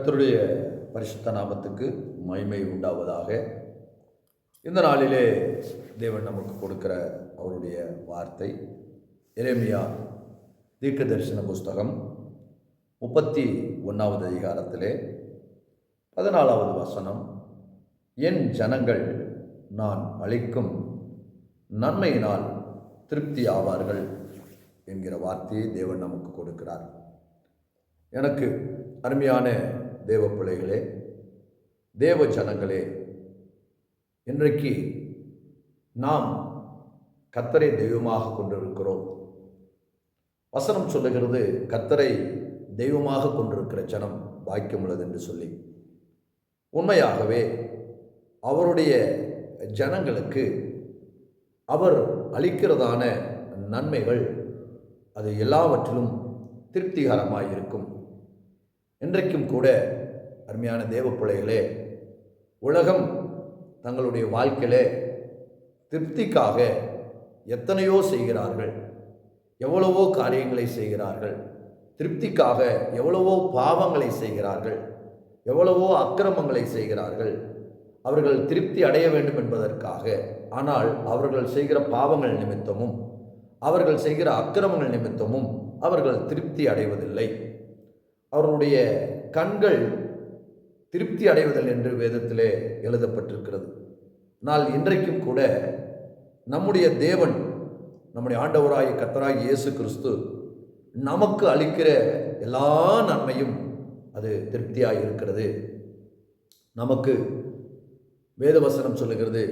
கர்த்தருடைய பரிசுத்த நாமத்துக்கு மகிமை உண்டாவதாக. இந்த நாளிலே தேவன் நமக்கு கொடுக்கிற அவருடைய வார்த்தை எரேமியா தீர்க்க தரிசன புஸ்தகம் முப்பத்தி ஒன்றாவது அதிகாரத்திலே பதினாலாவது வசனம் என் ஜனங்கள் நான் அளிக்கும் நன்மையினால் திருப்தி ஆவார்கள் என்கிற வார்த்தையை தேவன் நமக்கு கொடுக்கிறார். எனக்கு அருமையான தேவ பிள்ளைகளே தேவ ஜனங்களே இன்றைக்கு நாம் கத்தரை தெய்வமாக கொண்டிருக்கிறோம். வசனம் சொல்லுகிறது கத்தரை தெய்வமாக கொண்டிருக்கிற ஜனம் பாக்கியம் உள்ளது என்று சொல்லி. உண்மையாகவே அவருடைய ஜனங்களுக்கு அவர் அளிக்கிறதான நன்மைகள் அது எல்லாவற்றிலும் திருப்திகரமாக இருக்கும் இன்றைக்கும் கூட அருமையான தேவ பிள்ளைகளே உலகம் தங்களுடைய வாழ்க்கையிலே திருப்திக்காக எத்தனையோ செய்கிறார்கள் எவ்வளவோ காரியங்களை செய்கிறார்கள் திருப்திக்காக எவ்வளவோ பாவங்களை செய்கிறார்கள் எவ்வளவோ அக்கிரமங்களை செய்கிறார்கள் அவர்கள் திருப்தி அடைய வேண்டும் என்பதற்காக. ஆனால் அவர்கள் செய்கிற பாவங்கள் நிமித்தமும் அவர்கள் செய்கிற அக்கிரமங்கள் நிமித்தமும் அவர்கள் திருப்தி அடைவதில்லை. அவர்களுடைய கண்கள் திருப்தி அடைவதில்லை என்று வேதத்திலே எழுதப்பட்டிருக்கிறது. ஆனால் இன்றைக்கும் கூட நம்முடைய தேவன் நம்முடைய ஆண்டவராய கத்தராய் இயேசு கிறிஸ்து நமக்கு அளிக்கிற எல்லா நன்மையும் அது திருப்தியாக இருக்கிறது நமக்கு வேதவசனம் சொல்லுகிறது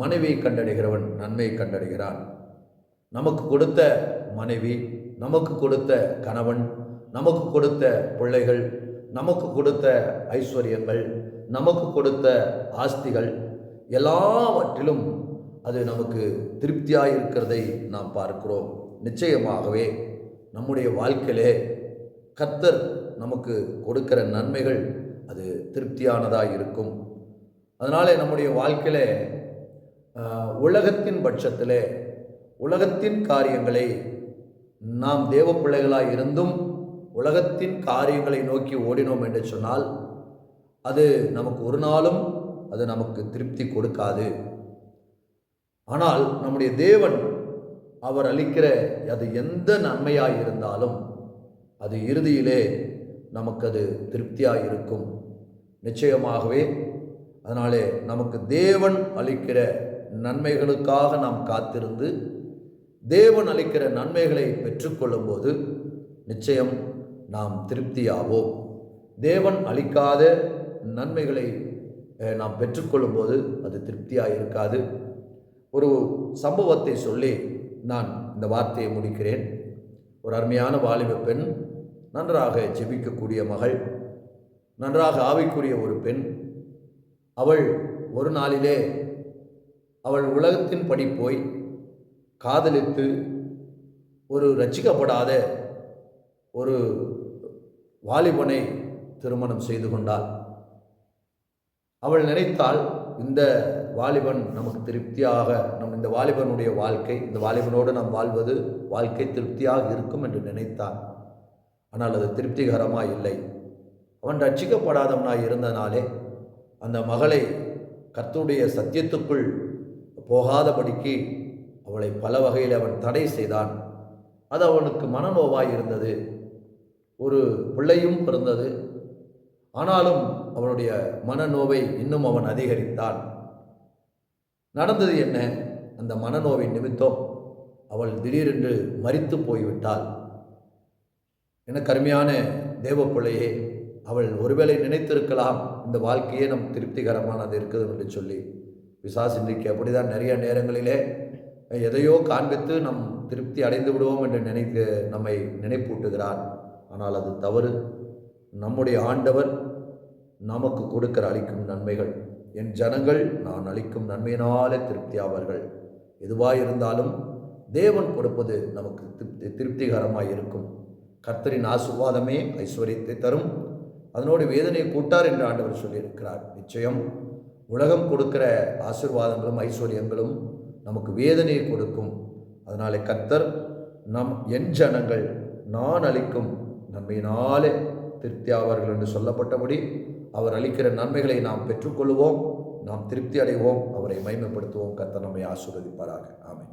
மனைவியை கண்டடைகிறவன் நன்மையை கண்டடைகிறான். நமக்கு கொடுத்த மனைவி நமக்கு கொடுத்த கணவன் நமக்கு கொடுத்த பிள்ளைகள் நமக்கு கொடுத்த ஐஸ்வர்யங்கள் நமக்கு கொடுத்த ஆஸ்திகள் எல்லாவற்றிலும் அது நமக்கு திருப்தியாக இருக்கிறதை நாம் பார்க்கிறோம். நிச்சயமாகவே நம்முடைய வாழ்க்கையிலே கத்தர் நமக்கு கொடுக்கிற நன்மைகள் அது திருப்தியானதாக இருக்கும் அதனாலே நம்முடைய வாழ்க்கையில் உலகத்தின் பட்சத்தில் உலகத்தின் காரியங்களை நாம் தேவ பிள்ளைகளாக இருந்தும் உலகத்தின் காரியங்களை நோக்கி ஓடினோம் என்று சொன்னால் அது நமக்கு ஒரு நாளும் அது நமக்கு திருப்தி கொடுக்காது. ஆனால் நம்முடைய தேவன் அவர் அளிக்கிற அது எந்த நன்மையாக இருந்தாலும் அது இறுதியிலே நமக்கு அது திருப்தியாக இருக்கும். நிச்சயமாகவே அதனாலே நமக்கு தேவன் அளிக்கிற நன்மைகளுக்காக நாம் காத்திருந்து தேவன் அளிக்கிற நன்மைகளை பெற்றுக்கொள்ளும்போது நிச்சயம் நாம் திருப்தியாவோம். தேவன் அளிக்காத நன்மைகளை நாம் பெற்றுக்கொள்ளும்போது அது திருப்தியாக இருக்காது ஒரு சம்பவத்தை சொல்லி நான் இந்த வார்த்தையை முடிக்கிறேன். ஒரு அருமையான வாலிப பெண் நன்றாக ஜெபிக்கக்கூடிய மகள் நன்றாக ஆவிக்குரிய ஒரு பெண். அவள் ஒரு நாளிலே அவள் உலகத்தின் படி போய் காதலித்து ஒரு ரசிக்கப்படாத ஒரு வாலிபனை திருமணம் செய்து கொண்டாள். அவள் நினைத்தால் இந்த வாலிபன் நமக்கு திருப்தியாக நம் இந்த வாலிபனுடைய வாழ்க்கை இந்த வாலிபனோடு நாம் வாழ்வது வாழ்க்கை திருப்தியாக இருக்கும் என்று நினைத்தான். ஆனால் அது திருப்திகரமாக இல்லை. அவன் ரட்சிக்கப்படாதவனாய் இருந்தனாலே அந்த மகளை கர்த்துடைய சத்தியத்துக்குள் போகாதபடிக்கு அவளை பல வகையில் அவன் தடை செய்தான். அது அவனுக்கு மனநோவாய் இருந்தது. ஒரு பிள்ளையும் பிறந்தது. ஆனாலும் அவனுடைய மனநோவை இன்னும் அவன் அதிகரித்தான். நடந்தது என்ன? அந்த மனநோவின் நிமித்தம் அவள் திடீரென்று மறித்து போய்விட்டாள். எனக்கு அருமையான தேவ பிள்ளையே அவள் ஒருவேளை நினைத்திருக்கலாம். இந்த வாழ்க்கையே நம் திருப்திகரமானது இருக்குது என்று சொல்லி. விசாஸ் இன்றைக்கு அப்படிதான் நிறைய நேரங்களிலே எதையோ காண்பித்து நம் திருப்தி அடைந்து விடுவோம் என்று நினைத்து நம்மை நினைப்பூட்டுகிறான். ஆனால் அது தவறு. நம்முடைய ஆண்டவர் நமக்கு கொடுக்கிற அளிக்கும் நன்மைகள். என் ஜனங்கள் நான் அளிக்கும் நன்மையினாலே திருப்தி ஆவார்கள். எதுவாக இருந்தாலும் தேவன் கொடுப்பது நமக்கு திருப்தி திருப்திகரமாக இருக்கும். கர்த்தரின் ஆசுவாதமே ஐஸ்வர்யத்தை தரும். அதனோடு வேதனையை கூட்டார் என்று ஆண்டவர் சொல்லியிருக்கிறார். நிச்சயம் உலகம் கொடுக்கிற ஆசிர்வாதங்களும் ஐஸ்வர்யங்களும் நமக்கு வேதனையை கொடுக்கும். அதனாலே கர்த்தர் நம் என் ஜனங்கள் நான் அளிக்கும் நன்மையினாலே திருப்தியாவார்கள் என்று சொல்லப்பட்டபடி அவர் அளிக்கிற நன்மைகளை நாம் பெற்றுக்கொள்வோம். நாம் திருப்தி அடைவோம். அவரை மைமைப்படுத்துவோம் கத்த நம்மை ஆசீர்வதிப்பாராக. ஆமை